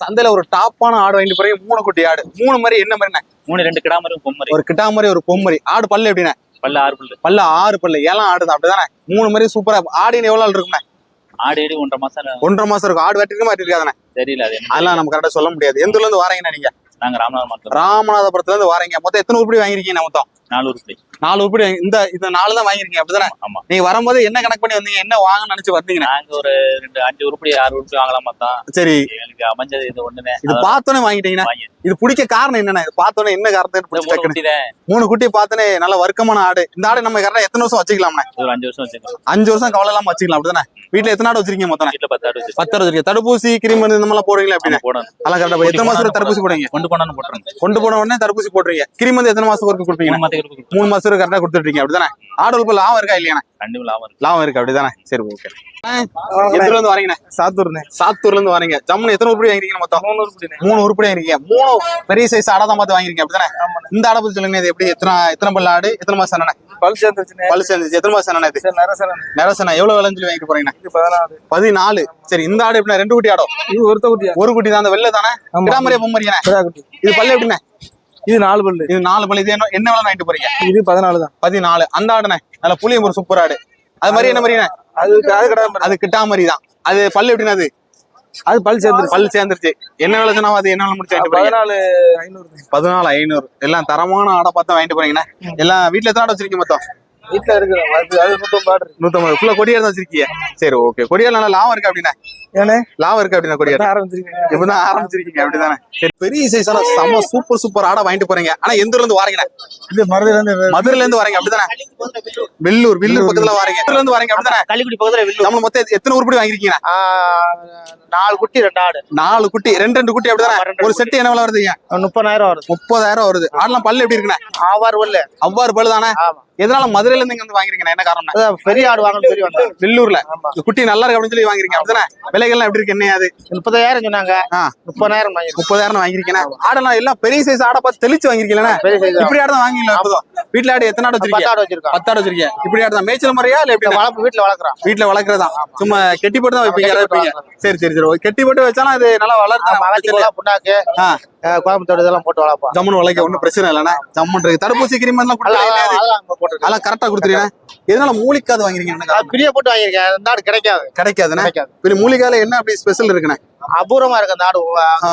சந்தையில ஒரு டாப்பான ஆடு வாங்கிட்டு போறீங்க. மூணு குட்டி ஆடு. மூணு மாதிரி என்ன மாதிரிண்ணே? மூணு ரெண்டு கிடா மாதிரி பொம்மரி. ஒரு கிட்டா மாதிரி ஒரு பொம்மரி. ஆடு பல்லு எப்படிண்ணே? பல்ல ஆறு பல்லு. பல்லு ஆறு பல்லு. ஏழாம் ஆடு தான் அப்படிதானே? மூணு மாதிரி சூப்பரா ஆடின்னு எவ்வளவு நாள் இருக்குண்ணே ஆடு ஏடி ஒன்றரை மாசம் ஒன்றரை மாசம் இருக்கும். ஆடு வெட்டிருக்க மாட்டி இருக்காதானே தெரியல அது அதெல்லாம் நம்ம கரெக்டா சொல்ல முடியாது. எந்த ஊர்ல இருந்து வாரீங்கண்ணே நீங்க? நாங்க ராமநாதர் மாத்திரம் ராமநாதபுரத்துல இருந்து வாரீங்க. மொத்தம் எத்தனை உருப்படி வாங்கிருக்கீங்க மொத்தம்? நாலு உருப்படி. நாலு உருப்படி இந்த இந்த நாலு தான் வாங்கிருக்கீங்க அப்படிதானே? ஆமா நீங்க வரும்போது என்ன கணக்கு பண்ணி வந்தீங்க? என்ன வாங்க நினைச்சு வந்தீங்கண்ணே? நாங்க ஒரு ரெண்டு அஞ்சு உருப்படி ஆறு உருப்படி வாங்கலாமா தான் சரி. எனக்கு அமைஞ்சது இது ஒண்ணுமே. இது பார்த்தோன்னே வாங்கிட்டீங்கன்னா வாங்கி இது பிடிக்க காரணம் என்னண்ணே இது பார்த்தோன்னே என்ன காரணத்தை மூணு குட்டி பார்த்தோன்னே நல்ல வர்க்கமான ஆடு. இந்த ஆடு நம்ம கரெக்டா எத்தனை வருஷம் வச்சுக்கலாம்ண்ணே? ஒரு அஞ்சு வருஷம் வச்சுக்கலாம். அஞ்சு வருஷம் கவலை இல்லாம வச்சுக்கலாம். அப்படிதானே? வீட்டுல எத்தனை ஆடு வச்சிருக்கீங்க மொத்தம் வீட்டுல பத்து ஆடு பத்து ஆடு வச்சிருக்கீங்க. தடுப்பூசி கிருமி மருந்து இந்த மாதிரிலாம் போடுவீங்களா அப்படின்னு போடணும். அதெல்லாம் கரெக்டா எத்தனை மாசம் தடுப்பூசி போடுவீங்க? கொண்டு போனாலும் போட்டுருங்க கொண்டு போன உடனே தடுப்பூசி போடுறீங்க கிருமி மருந்து எத்தனை மாசம் வரைக்கும் கொடுப்பீங்க? மூணு மாசம் கரெக்டா கொடுத்துட்டு அப்படிதானே? ஆடு லாபம் இருக்கா கண்டிப்பா லாபம் இருக்கு. லாபம் இருக்கு. அப்படிதானே? சரி ஓகே எந்த இருந்து வரீங்கண்ணே சாத்தூர்ண்ணே. சாத்தூர்ல இருந்து வரீங்க. எத்தனை உருப்படி வாங்கிருக்கீங்க மொத்தம்? மூணு உருப்படி. வாங்கிருக்கீங்க மூணு பெரிய சைஸ் ஆடா தான் பார்த்து வாங்கிருக்கீங்க அப்படிதானே இந்த ஆடை பத்தி சொல்லுங்க இது எப்படி? எத்தனை எத்தனை பல்ல ஆடு? எத்தனை மாசம் அண்ணே பல் சேர்ந்துச்சு எத்தனை மாசம் இது? நரசனா எவ்வளவு சொல்லி வாங்கிட்டு போறீங்க பதினாலு. சரி இந்த ஆடு எப்படின்னா ரெண்டு குட்டி ஆடும் இது ஒருத்த குட்டியா ஒரு குட்டி தான். அந்த வெள்ளை தானே. கிடாமரியா பொம்மரியானே குட்டி. இது பல்லு எப்படிண்ணே? இது நாலு பல்லு. இது நாலு பல்லு. இது என்ன என்ன விலை வாங்கிட்டு போறீங்க? இது பதினாலு தான். பதினாலு. அந்த ஆடுனே நல்ல புளியம் ஒரு சூப்பர் ஆடு. அது மாதிரி என்ன மாதிரிண்ணே? அது அது கடை அது கிட்டாமரி தான் அது பல்லு எப்படின்னா அது? அது பல் சேர்ந்துருச்சு பல்லு சேர்ந்துருச்சு. என்ன விலை சொன்னா அது என்ன விலை முடிச்சு பதினாலு ஐநூறு. பதினாலு ஐநூறு. எல்லாம் தரமான ஆடை பார்த்து வாங்கிட்டு போறீங்கண்ணே எல்லாம் வீட்டுல எத்தனை ஆடு வச்சிருக்கீங்க மொத்தம்? வீட்டுல அது நூத்தம்பது நூத்தம்பது ஃபுல்லா கொடியார் தான் வச்சிருக்கீங்க. சரி ஓகே கொடியார் நல்லா லாபம் இருக்கு அப்படின்னா? ஏனே? லாபம் இருக்கு அப்படின்னா கொடியார். இப்பதான் ஆரம்பிச்சிருக்கீங்க. இப்பதான் ஆரம்பிச்சிருக்கீங்க அப்படிதானே. பெரிய சைஸான செம சூப்பர் சூப்பர் ஆடை வாங்கிட்டு போறீங்க. ஆனா எந்த ஊர்ல இருந்து வாரீங்கண்ணே இது மருதுல இருந்து மதுரையில இருந்து வரீங்க அப்படிதானே? வெள்ளூர் வெள்ளூர் பக்கத்துல வரீங்க. வெள்ளூர்ல இருந்து வரீங்க அப்படிதானே? கள்ளிக்குடி பக்கத்துல வெள்ளூர். நம்ம மொத்தம் எத்தனை உருப்படி வாங்கிருக்கீங்க நாலு குட்டி ரெண்டு ஆடு. நாலு குட்டி ரெண்டு ரெண்டு குட்டி அப்படிதானே? ஒரு செட்டு என்ன விலை வருதுங்க முப்பதாயிரம் வருது. முப்பதாயிரம் வருது. ஆடலாம் பல்லு எப்படி இருக்குண்ணே? ஆவார் வரல அவ்வாறு பல்லு தானே? ஆமா. எதனால மதுரையில இருந்து இங்க வந்து வாங்கிருக்கீங்க என்ன காரணம் பெரிய ஆடு வாங்கணும் பெரிய வெள்ளூர்ல. குட்டி நல்லா இருக்கு அப்படின்னு சொல்லி வாங்கிருக்கீங்க அப்படிதானே? விலைகள்லாம் எப்படி இருக்கு? என்ன அது? முப்பதாயிரம் சொன்னாங்க. முப்பதாயிரம் முப்பதாயிரம் வாங்கிருக்கீங்க ஆடெல்லாம் எல்லாம் பெரிய சைஸ் ஆடை பார்த்து தெளிச்சு வாங்கிருக்கீங்களா. இப்படி ஆடு தான் வாங்கிக்கலாம் வீட்டுல ஆடு எத்தனை ஆடு வச்சிருக்கீங்க? பத்து ஆடு வச்சிருக்கீங்க. இப்படி ஆடு தான் மேய்ச்சல் முறையா இல்ல எப்படி வளர்ப்பு வீட்டுல வளர்க்குறோம். வீட்டுல வளர்க்கறதா? சும்மா கெட்டி போட்டு தான் வைப்பீங்க வைப்பீங்க. சரி சரி சரி. கெட்டி போட்டு வச்சாலும் அது நல்லா வளர்த்து புண்ணாக்கு கோயம்புத்தோடு இதெல்லாம் போட்டு வளர்ப்போம். ஜம்முன்னு வளர்க்க ஒன்றும் பிரச்சனை இல்லைண்ணே. ஜம்முன் இருக்கு. தடுப்பூசி கிருமி எல்லாம் அதெல்லாம் கரெக்டா கொடுத்துருக்கீங்க எதனால மூலிக்காது வாங்குறீங்க? பிரிய போட்டு வாங்கியிருக்கேன். இந்த ஆடு கிடைக்காது. கிடைக்காதுண்ணே? மூலிகால என்ன அப்படி ஸ்பெஷல் இருக்குண்ணே? அபூர்வமா இருக்கு அந்த ஆ,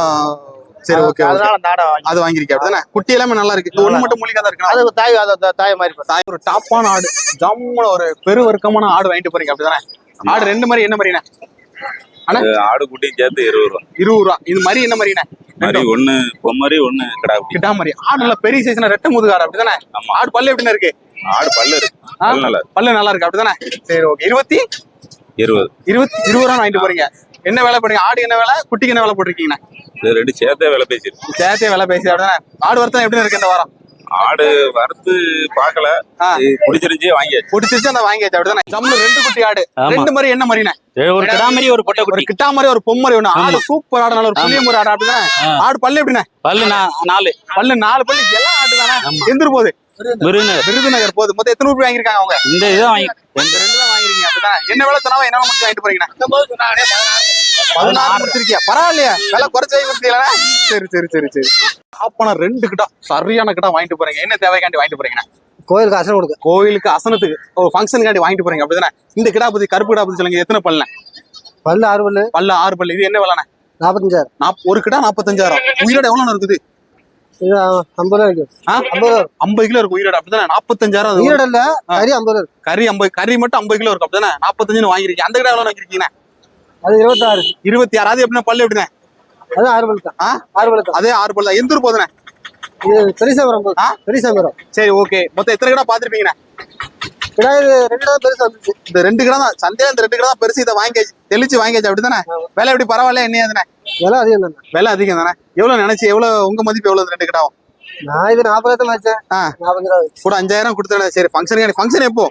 சரி ஓகே அதனால வாங்கி அது வாங்கிருக்கேன் அப்படிதானே? குட்டி எல்லாமே நல்லா இருக்கு. ஒண்ணு மட்டும் மூலிகா தான் இருக்கு அது தாய் அது அந்த தாய் மாதிரி. தாய் ஒரு டாப்பான ஆடு. ஜம்முன ஒரு பெருவர்க்கமான ஆடு வாங்கிட்டு போறீங்க அப்படிதானே? ஆடு ரெண்டு மாதிரி என்ன மாதிரிண்ணே? ஆடு குட்டியும் சேர்த்து இருபது ரூபா. இருபது ரூபா. இது மாதிரி என்ன மாதிரிண்ணே? மாதிரி ஒண்ணு பொம்மரி ஒண்ணு கிடா குட்டி. மாதிரி. ஆடு நல்ல பெரிய சைஸ்னா ரெட்டை முதுகு ஆடு அப்படிதானே. ஆடு பல்லு எப்படிண்ணே இருக்கு? ஆடு பல்லு இருக்கு. பல்லு நல்லா இருக்கு. அப்படிதானே? சரி ஓகே. இருபத்தி? இருபது. இருபத்தி இருபது ரூபா வாங்கிட்டு போறீங்க. என்ன வேலை பண்ணுங்க ஆடு என்ன வேலை? குட்டிக்கு என்ன வேலை போட்டிருக்கீங்கண்ணே? இது ரெண்டு சேர்த்தே விலை பேசிருக்கு சேர்த்தே வேலை பேசி அப்படிதானே? ஆடு வர்த்தம் எப்படி இருக்கு இந்த வாரம்? ஆடு வறுத்து. இது பிடிச்சிருந்துச்சு வாங்கியாச்சு. பிடிச்சிச்சு அந்த வாங்கியாச்சு அப்படிதானே? ஜம்மு ரெண்டு குட்டி ஆடு. ரெண்டு மாதிரி என்ன மாதிரிண்ணே? ஒரு கிடா மாதிரி ஒரு பொட்டை ஒரு குட்டி. கிட்டா மாதிரி ஒரு பொம்மரி ஒண்ணு. ஆடு சூப்பர் ஆடு நல்ல ஒரு புளிய ஒரு ஆடு அப்படிதானே. ஆடு பல்லு எப்படிண்ணே? பல்லு நாலு. பல்லு நாலு பல்லு எல்லாம் ஆடு தானே எந்திரு போகுது விருதுநகர். விருதுநகர் போகுது மொத்தம் எத்தனை ரூபாய் வாங்கிருக்காங்க அவங்க? இந்த இதை வாங்கி ரெண்டு என்ன வேலை தரவா என்ன மட்டும் வாங்கிட்டு போறீங்கண்ணே? பதினாறு. முடிச்சிருக்கீங்க பரவாயில்லையா. விலை குறைச்சி கொடுத்தீங்களா சரி சரி சரி சரி. அப்பனா ரெண்டு கிட்ட சரியான கிட்ட வாங்கிட்டு போறீங்க. என்ன தேவைக்காண்டி வாங்கிட்டு போறீங்க கோயிலுக்கு அசனம் கொடுக்க. கோயிலுக்கு அசனத்துக்கு ஓ ஃபங்க்ஷனுக்காண்டி வாங்கிட்டு போறீங்க. அப்படிதானே? இந்த கிடா பத்தி கருப்பு கிடா பத்தி சொல்லுங்க. எத்தனை பல்ல பல்லு ஆறு பல்லு. பல்ல ஆறு பல்லு. இது என்ன விலைண்ணே? நாற்பத்தஞ்சாயிரம் ஒரு கிடா நாற்பத்தஞ்சாயிரம் உயிரோட எவ்வளவு இருக்குது? ஐம்பது ரூபா இருக்கு ஆ? ஐம்பது ஐம்பது கிலோ இருக்கு உயிரோட. அப்படிதானே? நாற்பத்தஞ்சாயிரம் அது ஈரோடு இல்ல கறி ஐம்பது ரூபா. கறி ஐம்பது கறி மட்டும் ஐம்பது கிலோ இருக்கு அப்படிதானே? நாற்பத்தஞ்சுன்னு வாங்கிருக்கீங்க அந்த கிடா வாங்கிருக்கீங்க அது இருபத்தாறு. இருபத்தி ஆறாவது எப்படின்னா பல்லு அது ஆறு பல்லு தான். ஆ? ஆறு பல்லு தான். அதே ஆறு பல்லு தான். எந்த ஊர் போதுண்ணே இது பெரியசாமரம்? பெரியசாமரம் சரி ஓகே. மொத்தம் எத்தனை கிடா பாத்திருப்பீங்கண்ணே கிடா இது ரெண்டு பெருசா வந்துச்சு. இந்த ரெண்டு கிடா தான். சந்தையில இந்த ரெண்டு கிடா தான் பெருசு. இதை வாங்கியாச்சு தெளிச்சு வாங்கியாச்சு. அப்படிதானே? விலை எப்படி? பரவாயில்ல என்னையாதுண்ணே விலை அதிகம் தானே? விலை அதிகம் தானே? எவ்வளவு நினைச்சு எவ்வளவு உங்க மதிப்பு எவ்வளவு இந்த ரெண்டு கிடாவும் நான் இது நாற்பதாயிரத்துல வச்சேன் ஆ. நாற்பது ரூபா வச்சு கூட அஞ்சாயிரம் கொடுத்தேன் சரி ஃபங்க்ஷன் ஃபங்க்ஷன் எப்போ?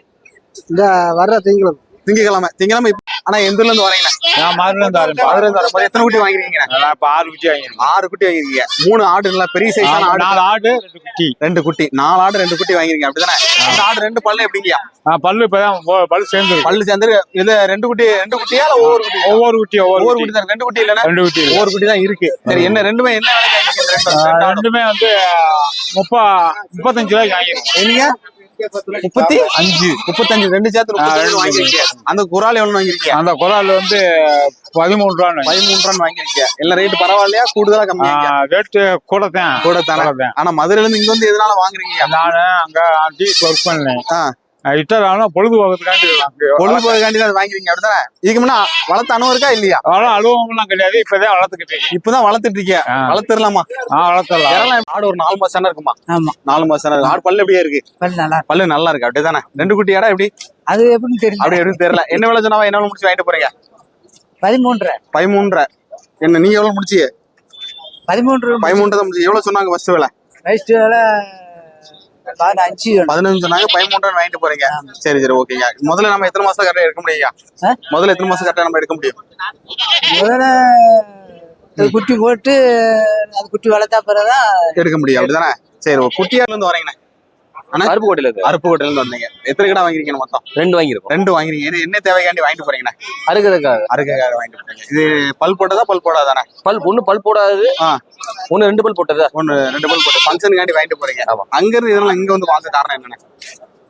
இந்த வர்ற திங்களும் திங்கக்கிழமை திங்கக்கிழமை ஆனா எந்த ஊர்ல இருந்து நான் மதுரை இருந்து வரேன் இருந்து எத்தனை குட்டி வாங்கிருக்கீங்க நான் இப்ப ஆறு குட்டி வாங்கிருக்கேன் ஆறு குட்டி வாங்கிருக்கீங்க மூணு ஆடு நல்லா பெரிய சைஸான ஆடு. நாலு ஆடு ரெண்டு குட்டி. ரெண்டு குட்டி. நாலு ஆடு ரெண்டு குட்டி வாங்கிருக்கீங்க அப்படிதானே? அந்த ஆடு ரெண்டு பல்லு எப்படிங்கயா பல்லு இப்பதான் பல்லு சேர்ந்து பல்லு சேர்ந்து இது ரெண்டு குட்டி ரெண்டு குட்டியா ஒவ்வொரு குட்டி? ஒவ்வொரு குட்டி ஒவ்வொரு குட்டி. தான்? ரெண்டு குட்டி இல்லைன்னா? ரெண்டு குட்டி. ஒவ்வொரு குட்டி தான் இருக்கு. சரி என்ன ரெண்டுமே என்ன இந்த? ரெண்டுமே வந்து முப்பா முப்பத்தஞ்சு ரூபாய்க்கு வாங்கிருக்கோம் முப்பத்தி அஞ்சு முப்பத்தஞ்சு ரெண்டு சேர்த்து வாங்கிருக்கீங்க அந்த குரால் எவ்வளவு வாங்கிருக்கீங்க அந்த குரால் வந்து பதிமூணு ரூபான்னு பதிமூணு ரூபான்னு வாங்கிருக்கீங்க எல்லாம் ரேட் பரவாயில்லையா? கூடுதலா கம்மியா ரேட்டு கூட தான் கூட தானே கூட தான் ஆனா மதுரையில இருந்து இங்க வந்து எதனால வாங்குறீங்க? நானு அங்க ஒர்க் பண்ணேன். ஆ. இட்டர் ஆனா பொழுதுபோகிறதுக்காண்டி தான் வாங்கிருக்கீங்க அப்படிதானே? இதுக்கு முன்ன வளர்த்த அனுபவம் இருக்கா இல்லையா? அவ்வளவு அனுபவம்லாம் கிடையாது இப்பதான் வளர்த்துக்கிட்டு இருக்கேன். இப்பதான் வளர்த்துட்டு இருக்கீங்க. ஆ. வளர்த்துடலாமா? ஆ வளர்த்தலாம் இறலாம் ஆடு ஒரு நாலு மாசம் இருக்குமா? ஆமா. நாலு மாசம் இருக்கு. ஆடு பல்லு எப்படியே இருக்கு? பல்லு நல்லா இருக்கு. பல்லு நல்லா இருக்கு அப்படிதானே? ரெண்டு குட்டி ஆடா எப்படி? அது எப்படின்னு தெரியல. அப்படி எப்படி தெரியல. என்ன விலை சொன்னாவா? என்ன முடிச்சு வாங்கிட்டு போறீங்க? பதிமூன்றரை. பதிமூன்றரை. என்ன நீங்க எவ்வளவு முடிச்சிய? பதிமூன்று பதிமூன்று தான் முடிச்சு. எவ்வளவு சொன்னாங்க ஃபர்ஸ்ட் விலை? வயசு வேலை பதினஞ்சு. பதினஞ்சு சொன்னாங்க பதிமூன்று வாங்கிட்டு போறீங்க. சரி சரி ஓகேங்க முதல்ல நம்ம எத்தனை மாசம் கரெக்டா எடுக்க முடியுங்க? முதல்ல எத்தனை மாசம் கரெக்டா நம்ம எடுக்க முடியும்? முதல்ல குட்டி போட்டு அது குட்டி வளர்த்தா பிறகுதான் எடுக்க முடியும் அப்படிதானே? சரி ஒரு குட்டியார்ல இருந்து வரீங்கண்ணே. அருப்புக்கோட்டையில இருக்கு. அருப்புக்கோட்டையில இருந்து வந்தீங்க. எத்தனை கடை வாங்கிருக்கீங்க மொத்தம்? ரெண்டு வாங்கியிருக்கோம். ரெண்டு வாங்கிருக்கீங்க என்ன தேவைக்காண்டி வாங்கிட்டு போறீங்கண்ணே? அறுக்கிறதுக்காக அருக்காக வாங்கிட்டு போறீங்க. இது பல் போட்டதா பல் போடாதானே பல் ஒண்ணு பல் போடாது. ஒண்ணு ரெண்டு பல் போட்டதா? ஒன்னு ரெண்டு பல் போட்டு ஃபங்க்ஷனுக்காண்டி வாங்கிட்டு போறீங்க. அங்க இருந்து இதெல்லாம் இங்க வந்து வாங்க காரணம் என்னண்ணே?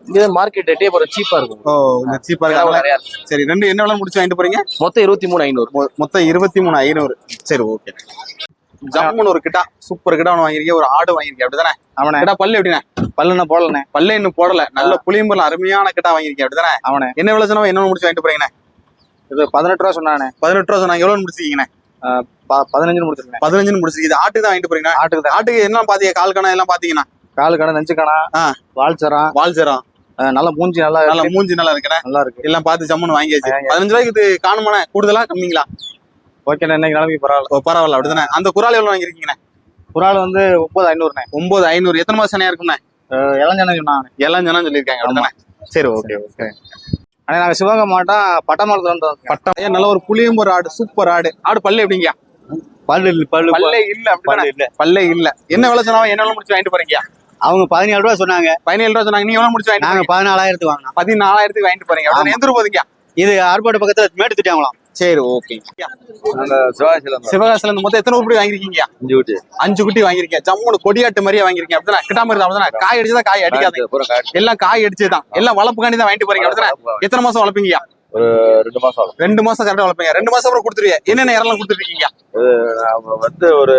இது மார்க்கெட் ரேட்டே அப்புறம் சீப்பா இருக்கும். ஓ இந்த சீப்பா கிடாவும் இருக்காங்களா? நிறையா இருக்கு. சரி ரெண்டு என்ன விலை முடிச்சு வாங்கிட்டு போறீங்க? மொத்தம் இருபத்தி மூணு ஐநூறு. மொத்தம் இருபத்தி மூணு ஐநூறு. சரி ஓகே. ஜம்முன்னு ஒரு கிட்டா சூப்பர் கிட்டா ஒன்று வாங்கிருக்கீங்க ஒரு ஆடு வாங்கிருக்கீங்க அப்படிதானே அவனே. கிட்டா பல்லு எப்படிண்ணே? பல்லுன போடலண்ணே. பல்ல இன்னும் போடல. நல்ல புளியம்புல அருமையான கிட்டா வாங்கிருக்கீங்க அப்படிதானே அவனே. என்ன விலை சொன்னா என்ன முடிச்சு வாங்கிட்டு போறீங்கண்ணே? இது பதினெட்டு ரூபா சொன்னானே. பதினெட்டு ரூபா சொன்னாங்க. எவ்வளவு முடிச்சிருக்கீங்கண்ணே? பதினஞ்சுன்னு முடிச்சிருக்கேன். பதினஞ்சுன்னு முடிச்சிருக்கு. இது ஆட்டுக்கு தான் வாங்கிட்டு போறீங்க ஆட்டுக்கு ஆட்டுக்கு என்ன பாத்தீங்க? கால் கணா எல்லாம் பாத்தீங்கன்னா? காலு கடை நெஞ்சு ஆ. வால்சரம் வால் சரம். நல்ல மூஞ்சி நல்லா நல்லா. மூஞ்சி நல்லா இருக்குண்ணே? நல்லா இருக்கு. எல்லாம் பார்த்து ஜம்முன்னு வாங்கியாச்சு. பதினஞ்சு ரூபாய்க்கு இது காணுமாண்ணே? கூடுதலா கம்மிங்களா? ஓகேண்ணே இன்னைக்கு நிலைமைக்கு பரவாயில்ல. பரவாயில்ல அப்படிதானே? அந்த குரால் எவ்வளவு வாங்கிருக்கீங்கண்ணே ஒரு ஆள் வந்து முப்பது ஐநூறுண்ணே. ஒன்பது ஐநூறு. எத்தனை மாசம் இருக்கும்ண்ணே? இளஞ்சனை சொன்னாங்க. எல்லாம் ஜனம் சொல்லியிருக்காங்க அப்படிதானே? சரி ஓகே ஓகே. ஆனா நாங்க சிவகங்கை மாவட்டம் பட்டமரத்துல வந்து பட்டம். நல்ல ஒரு புளியம்பு ஆடு சூப்பர் ஆடு. ஆடு பல்லு எப்படிங்க? பல்லு பல்லு பல்லே இல்ல அப்படிதானே? இல்ல. பல்லே இல்ல. என்ன விலை சொன்னா என்ன விலை முடிச்சு வாங்கிட்டு போறீங்க? அவங்க பதினேழு ரூபா சொன்னாங்க. பதினேழு ரூபா சொன்னாங்க நீ எவ்வளவு முடிச்சு நாங்க பதினாலாயிரத்துக்கு வாங்கினோம். பதினாலாயிரத்துக்கு வாங்கிட்டு போறீங்க எந்த போதுங்க. இது ஆர்ப்பாடு பக்கத்துல மேட்டு திட்டாங்களாம் சரி ஓகே சிவகாசில இருந்து மொத்தம் எத்தனை உருப்படி வாங்கிருக்கீங்க அஞ்சு விட்டு அஞ்சு குட்டி வாங்கிருக்கீங்க ஜம்முனு கொடியாட்டு மாதிரியே வாங்கிருக்கீங்க அப்படிதானே? கிட்டாம இருந்தா அப்படிதானே? காய் அடிச்சதா காய் அடிக்காது காட்டு எல்லாம் காய் அடிச்சதுதான் எல்லாம் வளர்ப்புக்காண்டி தான் வாங்கிட்டு போறீங்க. அப்படிதானே? எத்தனை மாசம் வளர்ப்பீங்க? ரெண்டு மாசம் ரெண்டு மாசம் கரெக்டா வளர்ப்பீங்க. ரெண்டு மாசம் அப்புறம் கொடுத்துருவீங்க என்னென்ன இறலாம் கொடுத்துருக்கீங்க? வந்து ஒரு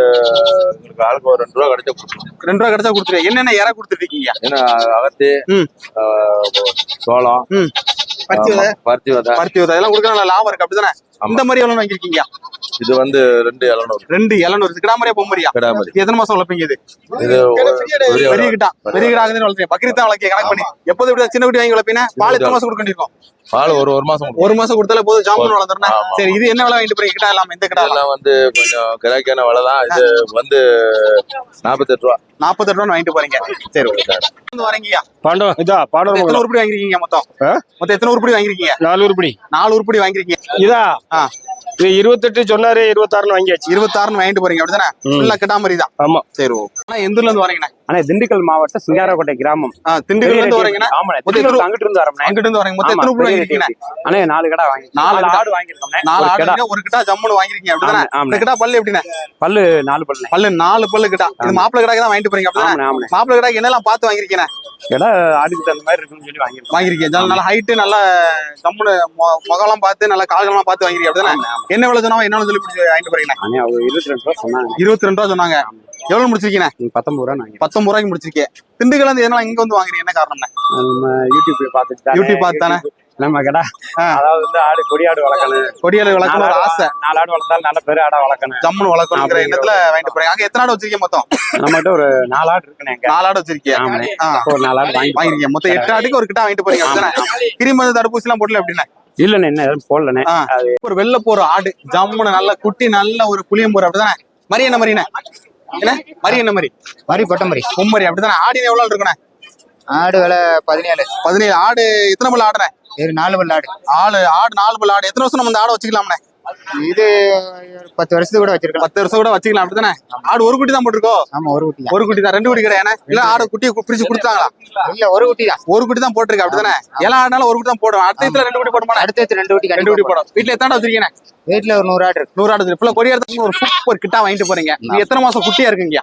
உங்களுக்கு ஆளுக்கு ஒரு ரெண்டு ரூபா கிடைச்சா கொடுத்துருவோம் ரெண்டு ரூபா கிடைச்சா கொடுத்துருவீங்க என்னென்ன இற கொடுத்துருக்கீங்க? ஏன்னா அகத்தி சோளம். பருத்தி விதை விதை இதெல்லாம் லாபம் இருக்கு. அப்படிதானே. இந்த மாதிரி எவ்வளவு வாங்கிருக்கீங்க இது வந்து ரெண்டு பொம்மரியா கிடாமரி எத்தனை மாசம் வளர்ப்பீங்க இது? பெரிய கிட்டா பெரிய வளர்ப்பீங்க பக்ரீத் தான் வளர்க்க கணக்கு பண்ணி. எப்போது இப்படி சின்ன குட்டி வாங்கி வளர்ப்பீங்க? பால் எத்தனை மாசம் கொடுக்க வேண்டியிருக்கும் பால் ஒரு ஒரு மாசம். ஒரு மாசம் கொடுத்தாலே போதும். ஜாமுன் வளர்ந்துருனா. சரி இது என்ன விலை வாங்கிட்டு போறீங்க? கிட்டா இல்லாம இந்த கிடா இதெல்லாம் வந்து கொஞ்சம் கிராக்கியான விலை தான். இது வந்து நாற்பத்தெட்டு ரூபா. நாற்பத்தெட்டு ரூபா வாங்கிட்டு போறீங்க. சரி வந்து வரீங்கய்யா. பாண்டவ இதா பாண்டவ எத்தனை உருப்படி வாங்கிருக்கீங்க மொத்தம்? ஆ? மொத்தம் எத்தனை உருப்படி வாங்கிருக்கீங்க. நாலு உருப்படி. நாலு உருப்படி வாங்கிருக்கீங்க. இதா. இது இருபத்தெட்டு சொன்னாரு இருபத்தாறுன்னு வாங்கியாச்சு. இருபத்தாறுன்னு வாங்கிட்டு போறீங்க அப்படிதானே. ஃபுல்லா கிட்டாமரி தான் ஆமா. சரி ஓகே எந்த இருந்து வரீங்கண்ணா ஆனா திண்டுக்கல் மாவட்டம் சிங்காரக்கோட்டை கிராமம். ஆ, திண்டுக்கல்ல இருந்து வரீங்கண்ணா திண்டுக்கல் எத்தனை- அங்கிட்டு இருந்து வரோம்ண்ணே அங்கிட்டு இருந்து வரீங்க மொத்தம் ஆமா, எத்தனை நாலு கடை வாங்கி நாலு நாலு கடை. ஆடு வாங்கியிருக்கோம்ண்ணே. நாலு ஒரு ஆடு கிட்டா ஜம்முன்னு வாங்கிருக்கீங்க அப்படிதானே? ஆமா. இந்த கிட்டா பல்லு எப்படிண்ணே? பல்லு நாலு பல்லு நாலு பல்லு கிட்டா. இது மாப்பிள்ளை கிடாக்கு தான் வாங்கிட்டு போறீங்க அப்படிதானே? மாப்பிள்ளை கிடாக்கு என்னெல்லாம் பார்த்து வாங்கிருக்கீங்க கடை ஆடுக்கு தகுந்த மாதிரி இருக்குன்னு சொல்லி வாங்கியிருக்கோம். வாங்கிருக்கீங்க. நல்ல ஹைட்டு நல்ல ஜம்முன்னு மொ- முகம்லாம் பார்த்து நல்ல கால்கள்லாம் பார்த்து வாங்கிருக்கீங்க அப்படிதானே? என்ன விலை சொன்னா என்ன சொல்லி வாங்கிட்டு போறீங்க அண்ணே அவங்க இருபத்தி ரெண்டு ரூபா சொன்னாங்க. இருபத்தி ரெண்டு ரூபா சொன்னாங்க. எவ்வளவு முடிச்சிருக்கீங்க? பத்தொன்பது ரூபா பத்தொன்பது ரூபாய்க்கு முடிச்சிருக்கீங்க. திண்டுக்கல் இருந்து எதனால இங்க வந்து வாங்குறீங்க? என்ன காரணம் நம்ம யூடியூப் பார்த்து தானே? நம்ம கடை. அதாவது வந்து ஆடு கொடி ஆடு வளர்க்கணும். கொடியால வளர்க்கணும் ஒரு ஆசை. நாலு ஆடு வளர்த்தாலும் நல்ல பெரிய ஆடா வளர்க்கணும். ஜம்முன்னு வளர்க்கணுங்கிற எண்ணத்துல வாங்கிட்டு போறீங்க. அங்க எத்தனை ஆடு வச்சிருக்கீங்க மொத்தம்? நம்மகிட்ட ஒரு நாலு ஆடு இருக்குண்ணே இங்க. நாலு ஆடு ஆ, ஒரு நாலு ஆடு வாங்கி வாங்கிருக்கீங்க. மொத்தம் எட்டு ஆட்டுக்கு ஒரு கிட்ட வாங்கிட்டு போறீங்க. அப்படிதானே? கிருமி மருந்து தடுப்பூசி எல்லாம் போடல அப்படின்னா? இல்லண்ணே என்ன போடலண்ணே. ஒரு வெள்ள போற ஆடு ஜம்முன்னு நல்ல குட்டி நல்ல ஒரு புளியம்பூர் அப்படிதானே? மரி என்ன மரிண்ணே என்ன? மரி என்ன மரி வரி கொட்டமரி பொம்மரி அப்படிதானே ஆடின எவ்வளவு இருக்குண்ணே? ஆடு விலை பதினேழு. பதினேழு. ஆடு எத்தனை பல்லு ஆடுறேன் நாலு பல்லு ஆடு. ஆடு ஆடு நாலு பல் ஆடு. எத்தனை வருஷம் நம்ம இந்த ஆடை வச்சுக்கலாம்ண்ணே? இது பத்து வருஷத்துக்கு கூட வச்சிருக்கலாம். பத்து வருஷம் கூட வச்சுக்கலாம் அப்படிதானே ஆடு ஒரு குட்டி தான் போட்டிருக்கோ? ஆமா ஒரு குட்டி தான். ஒரு குட்டி தான். ரெண்டு குட்டி கிடையாது இல்ல ஆடு குட்டியை கு- பிரிச்சு கொடுத்தாங்களா? இல்ல ஒரு குட்டி தான். ஒரு குட்டி தான் போட்டிருக்கு அப்படிதானே எல்லா ஆடுனாலும் ஒரு குட்டி தான் போடுவேன் அடுத்த இதுல ரெண்டு குட்டி போடுமா அடுத்தடுத்து ரெண்டு குட்டி ரெண்டு குட்டி போடும் வீட்டுல எத்தனை வச்சிருக்கீங்க வீட்டுல ஒரு நூறு ஆடு நூறு ஆடு ஃபுல்லா கொடியேறதுக்கு ஒரு சூப்பர் கிட்டா வாங்கிட்டு போறீங்க. நீ எத்தனை மாசம் குட்டியா இருக்குங்க?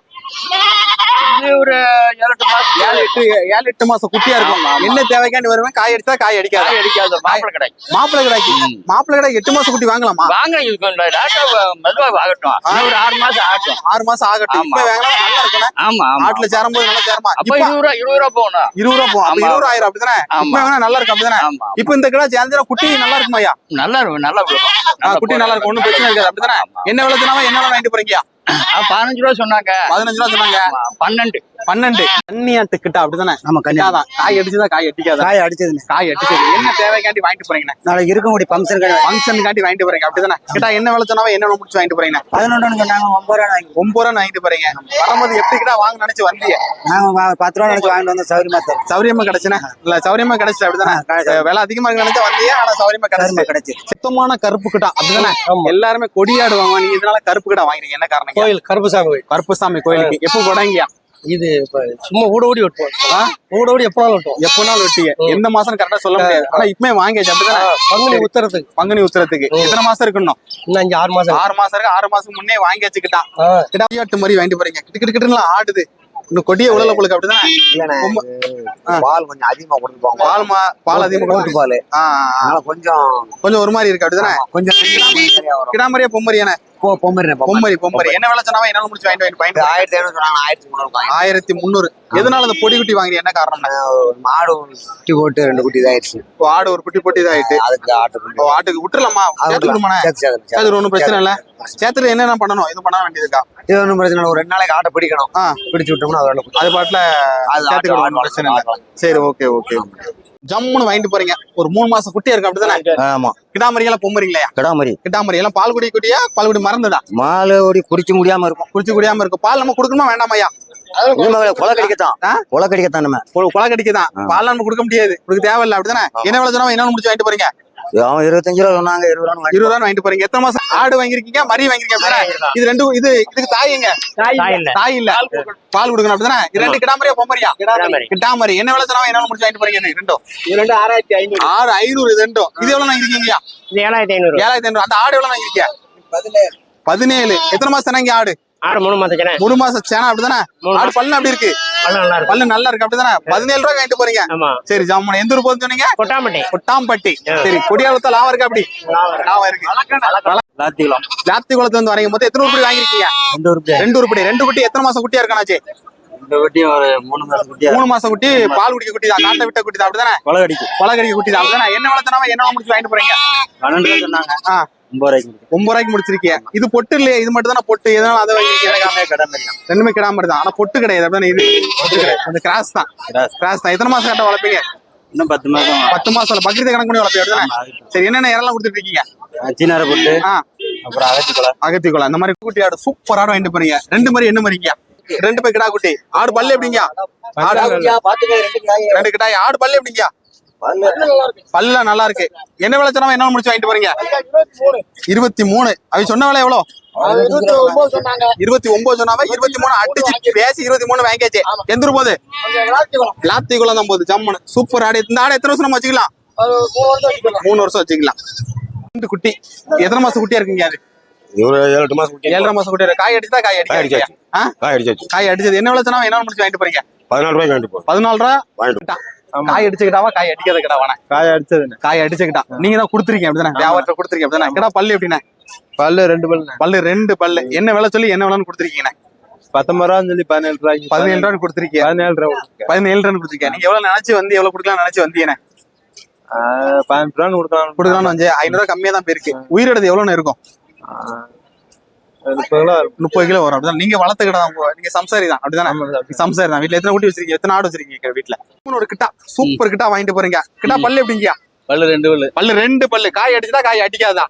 ஒரு ஏழு எட்டு மாசம் ஏழு எட்டு ஏழு எட்டு மாசம் குட்டியா இருக்கும். என்ன தேவைக்காண்டி வருவேன்? காய் அடிச்சா காய் அடிக்காது. அடிக்காத. மாப்பிளை கடை மாப்பிள்ளை கடாய்க்கு மாப்பிள்ளை கடை எட்டு மாசம் குட்டி வாங்கலாமா? வாங்க இது கொஞ்சம் லேட்டா மெதுவா ஆகட்டும் ஒரு ஆறு மாசம் ஆகட்டும். ஆறு மாசம் ஆகட்டும். இப்ப வாங்கினா நல்லா இருக்குண்ணே. ஆமா ஆமா ஆட்டுல சேரும்போது நல்லா சேருமா? அப்ப இப்ப இருபது ரூபா இருபது ரூபா போகணும். இருபது ரூபா போகும். இருபது ரூபா ஆயிரம் அப்படிதானே? ஆமா. இப்ப வேணா நல்லா இருக்கு அப்படிதானே? இப்ப இந்த கிடா சேர்ந்துனா குட்டி நல்லா இருக்குமா ஐயா நல்லா இருக்கும் நல்லா இருக்கும். குட்டி நல்லா இருக்கும். ஒண்ணும் பிரச்சனை இருக்காது அப்படிதானே? என்ன விளத்துனாவா என்ன வாங்கிட்டு போறீங்க பதினஞ்சு ரூபா சொன்னாங்க. பதினஞ்சு ரூபா சொன்னாங்க. பன்னெண்டு. பன்னெண்டு. தண்ணியாட்டு கிட்ட அப்படிதானே? ஆமா கிட்டாதான் காய் அடிச்சுதா காய் அடிக்காதா? காய் அடிச்சதுண்ணே காய் அடிச்சது. என்ன தேவைக்காண்டி வாங்கிட்டு போறீங்க நாளைக்கு இருக்கக்கூடிய ஃபங்க்ஷன் ஃபங்க்ஷனுக்காண்டி வாங்கிட்டு போறீங்க. அப்படிதானே? கிட்டா என்ன விலை சொன்னாவா என்ன முடிச்சு வாங்கிட்டு போறீங்க? பதினொன்று சொன்னாங்க ஒன்பது ரூபா வாங்கி ஒன்பது ரூபா வாங்கிட்டு போறீங்க. வரும்போது எப்படி கிட்டா வாங்க நினைச்சு வந்தீங்க? நாங்க பத்து ரூபா நினைச்சு வாங்கிட்டு வந்தோம் சௌரியமா சௌரியமா கிடைச்சுனே? இல்ல சௌரியமா கிடைச்சு அப்படிதானே? விலை அதிகமா இருக்கு நினைச்சா வந்தீங்க ஆனா சௌரியமா சௌரியமா கிடைச்சு கிடைச்சு சுத்தமான கருப்பு கிட்டா அப்படிதானே? எல்லாருமே கொடியாடுவாங்க. நீங்க இதனால கருப்பு கிட்டா வாங்கினீங்க என்ன காரணம் கோயில் கருப்புசாமி கோயில். கருப்புசாமி கோயிலுக்கு. எப்போ கொடாங்கயா இது சும்மா ஊட ஓடி வெட்டுவோம் ஊட ஓடி எப்பனாலும் வெட்டுவோம் எப்போனாலும் வெட்டிய எந்த மாசம் கரெக்டா சொல்ல முடியாது. ஆனா இப்பமே வாங்கியாச்சு. அப்படிதானே? பங்குனி உத்தரத்துக்கு பங்குனி உத்திரத்துக்கு எத்தனை மாசம் இருக்கணும்? இன்னும் அஞ்சு ஆறு மாசம். ஆறு மாசம் இருக்கு. ஆறு மாசம் முன்னே வாங்கி வச்சுக்கிட்டான். கிடாட்டு மாதிரி வாங்கிட்டு போறீங்க. கிட்டு கிட்டு கிட்டுலாம் ஆடுது. இன்னும் கொடிய உழல உங்களுக்கு அப்படிதானே. பால் கொஞ்சம் அதிகமா கொடுத்து போவாங்க பால் மா பால் அதிகமா போட்டு பால். அதனால கொஞ்சம் கொஞ்சம் ஒரு மாதிரி இருக்கு அப்படிதானே? கொஞ்சம் கிடாமரியா பொம்மரியானே பொம்மரி பொம்மரி பொம்மரி என்ன விலை சொன்னாவா என்னால முடிச்சு வாங்கிட்டு வாங்கிட்டு ஆயிரத்தி ஐநூறு சொன்னாங்க ஆயிரத்தி முந்நூறு ஆயிரத்தி முந்நூறு. எதனால அந்த பொடி குட்டி வாங்குறீங்க? என்ன காரணம்னா மாடு குட்டி போட்டு ரெண்டு குட்டி இதாயிருச்சு ஓ, ஆடு ஒரு குட்டி பொட்டி இதாயிட்டு. அதுக்கு ஆட்டு ஓ, ஆட்டுக்கு விட்டுலாமா அது ஒண்ணும் பிரச்சனை இல்ல. சேர்த்துல என்னென்ன பண்ணணும்? இது பண்ண வேண்டியதுக்கா? இது ஒன்றும் பிரச்சனை இல்லை. ஒரு ரெண்டு நாளைக்கு ஆட்டை பிடிக்கணும். பிடிச்சு விட்டோம்னா அது. அது பாட்டுல அது பிரச்சனை இல்ல. சரி ஓகே ஓகே. ஜம்முன்னு வாங்கிட்டு போறீங்க. ஒரு மூணு மாசம் குட்டியா இருக்கு அப்படிதானே? ஆமா. கிடாமரி எல்லாம் பொம்மரிங்களா கிடாமரி கிடாமரி எல்லாம் பால் குடி குட்டியா பால் குடி மறந்துதா மாலை ஓடி குடிச்சு முடியாம இருக்கும் குடிச்சு குடியாம இருக்கு பால் நம்ம கொடுக்கணுமா? வேண்டாமா ஐயா இனிமே கொலை கடிக்கத்தான்? கொலை கடிக்கத்தான் நம்ம. கொலை கடிக்குதான் பால் நம்ம கொடுக்க முடியாது. கொடுக்க தேவையில்ல அப்படிதானே? என்ன சொன்னா என்ன முடிச்சு வாங்கிட்டு போறீங்க. அவன் இருபத்தஞ்சு ரூபா சொன்னாங்க இருபது ரூபா வாங்கி இருபது ரூபா வாங்கிட்டு போறீங்க. எத்தனை மாசம் ஆடு வாங்கிருக்கீங்க மரி வாங்கிருக்கீங்க? இது ரெண்டு இது இதுக்கு தாய்ங்க தாய் இல்ல. தாய் இல்ல. பால் கொடுக்கணும். அப்படிதானே? ரெண்டு கிடாமரியா பொம்மரியா? கிடாமரி. என்ன விலை சொன்னா என்ன முடிச்சு வாங்கிட்டு போறீங்க ரெண்டும். இரண்டு ஆறாயிரத்தி ஐநூறு. ஆறு ஐநூறு இது ரெண்டும். இது எவ்வளவு வாங்கிருக்கீங்க ஏழாயிரத்தி ஐநூறு. ஏழாயிரத்தி ஐநூறு. அந்த ஆடு எவ்வளவு வாங்கிருக்கீங்க பதினேழு. எத்தனை மாசம் தானே ஆடு? ஆறு மூணு மாசம் மூணு மாசம் சேனா அப்படிதானே? ஆடு பல்லு அப்படி இருக்கு? பல்லு நல்லா இருக்கு. அப்படிதானே? பதினேழு ரூபாய் வாங்கிட்டு போறீங்க? சரி ஜாமுன். எந்த ஊர் போகுதுன்னு சொன்னீங்க? கொட்டாம்பட்டி. கொட்டாம்பட்டி. சரி கொடியாளத்த லாபம் இருக்கு அப்படி? லாபம் இருக்கு. லாத்திக்கலாம் ஜாத்தி குளத்துல வந்து வரீங்க மொத்தம் எத்தனை உருப்படி வாங்கிருக்கீங்க ரெண்டு உருப்படி ரெண்டு உருப்படி. ரெண்டு குட்டி எத்தனை மாசம் குட்டியா இருக்கானாச்சு? மூணு மாசம் குட்டி பால் குடிக்க குட்டி தான் காட்ட விட்ட குட்டி தான் அப்படிதானே? கொலை கடிக்கும் கொலை கடிக்க குட்டி தான் அப்படிதானே? என்ன வளர்த்தனாவா என்ன முடிச்சு வாங்கிட்டு போறீங்க? ஒன்பது ரூபாய்க்கு ஒன்பது ரூபாய்க்கு முடிச்சிருக்கீங்க இது பொட்டு இல்லையா? இது மட்டும் தானே பொட்டு? எதனால அதை வாங்கிருக்கீங்க கிடமே ரெண்டுமே கிடாம தான் ஆனா பொட்டு கிடையாது. அப்படிதானே இது? பொட்டு கிடையாது. அந்த கிராஸ் தான். கிராஸ். தான். எத்தனை மாசம் கட்ட வளர்ப்பீங்க? இன்னும் பத்து மாசம் பத்து மாசம் பக்ரீத் கணக்கு பண்ணி வளர்ப்பீங்க. சரி என்னென்ன இறலாம் கொடுத்துட்டு இருக்கீங்க? சீனாரை போட்டு அப்புறம் அகத்தி கொலை அகத்திக்குளம். அந்த மாதிரி குட்டி ஆடு சூப்பர் ஆடு வாங்கிட்டு போறீங்க. ரெண்டு மாதிரி என்ன மாதிரிங்க? ரெண்டு பேர் கிடா குட்டி. ஆடு பல்லு எப்படிங்க? ஆடு ரெண்டு கிடாய். ஆடு பல்லு எப்படிங்க? பல்ல. நல்லா இருக்கு. என்ன விலை சொன்னா என்ன முடிச்சு வாங்கிட்டு போறீங்க? இருபத்தி மூணு. அவ சொன்ன விலை எவ்வளவு இருபத்தி ஒன்பது சொன்னாவ இருபத்தி மூணு அடிச்சு பேசி இருபத்தி மூணு வாங்கியாச்சு. எந்த ஊர் போகுது? லாத்திக்குளம் தான் போகுது. ஜம்முன்னு சூப்பர் ஆடு. இந்த ஆடு எத்தனை வருஷம் நம்ம வச்சுக்கலாம்? மூணு வருஷம் வச்சுக்கலாம். ரெண்டு குட்டி. எத்தனை மாசம் குட்டியா இருக்குங்க அது? ஒரு ஏழு மாசம் குட்டி ஏழரை மாசம் குட்டி. காய் அடிச்சா காய். ஆ? காய் அடிச்சாச்சு. காய் அடிச்சது. என்ன விலை சொன்னா என்ன முடிச்சு வாங்கிட்டு போறீங்க? பதினாலு வாங்கிட்டு போ பதினாலு ரூபா? வாங்கிட்டு காய் அடிச்சுக்கிட்டாவா? காய் அடிக்காத கிடாவானே காய் அடிச்சதுண்ணே காய் அடிச்சுக்கிட்டா. நீங்க தான் கொடுத்துருக்கீங்க அப்படிதானே? வியாபாரத்தை கொடுத்துருக்கீங்க அப்படிதானே? கிடா பல்லு எப்படிண்ணே? பல்லு ரெண்டு பல்லு பல்லு ரெண்டு பல்லு. என்ன விலை சொல்லி என்ன விலைன்னு கொடுத்துருக்கீங்க பத்தொன்பது ரூபான்னு சொல்லி பதினேழு ரூபாய்க்கு பதினேழு ரூபான்னு கொடுத்துருக்கீங்க. பதினேழு ரூபா பதினேழு ரூபான்னு கொடுத்துருக்கீங்க. நீங்க எவ்வளவு நினைச்சு வந்து எவ்வளவு கொடுக்கலாம் நினைச்சு வந்தீங்க பதினஞ்சு ரூபான்னு கொடுக்கலாம் கொடுக்கலாம்னு வந்து ஐநூறு ரூபாய் கம்மியா தான் போயிருக்கு உயிரிழது எவ்வளவு இருக்கும்? முப்பது கிலோ வரும். அப்படிதான். நீங்க வளர்த்த கிட்ட தான் நீங்க சம்சாரி தான். அப்படிதானே? சம்சாரி தான். வீட்டுல எத்தனை குட்டி வச்சிருக்கீங்க? எத்தனை ஆடு வச்சிருக்கீங்க வீட்டுல ஒரு கிட்டா. சூப்பர் கிட்டா வாங்கிட்டு போறீங்க. கிட்டா பல்லு எப்படிங்க பல்லு ரெண்டு பல்லு. பல்லு ரெண்டு பல்லு. காய் அடிச்சதா காய் அடிக்காதா?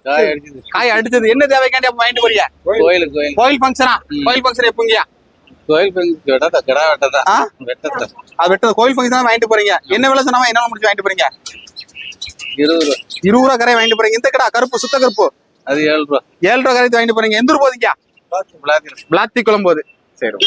காய் அடிச்சது என்ன தேவைக்காண்டி வாங்கிட்டு போறீங்க? கோயிலுக்கு கோயில் கோயில் ஃபங்க்ஷனா கோயில் ஃபங்க்ஷன் எப்பங்கயா கோயில் வெட்டதா. கோயில் ஃபங்க்ஷன் வாங்கிட்டு போறீங்க? என்ன விலை சொன்னா என்ன முடிச்சு வாங்கிட்டு போறீங்க? இருபது ரூபா. இருபது ரூபா கரை வாங்கிட்டு போறீங்க. இந்த கடா கருப்பு சுத்த கருப்பு. அது ஏழு ரூபா. ஏழு ரூபா கரைத்து வாங்கிட்டு போறீங்க. எந்த ஊர் போதீங்க பிளாத்தி குளம் போகுது சரி.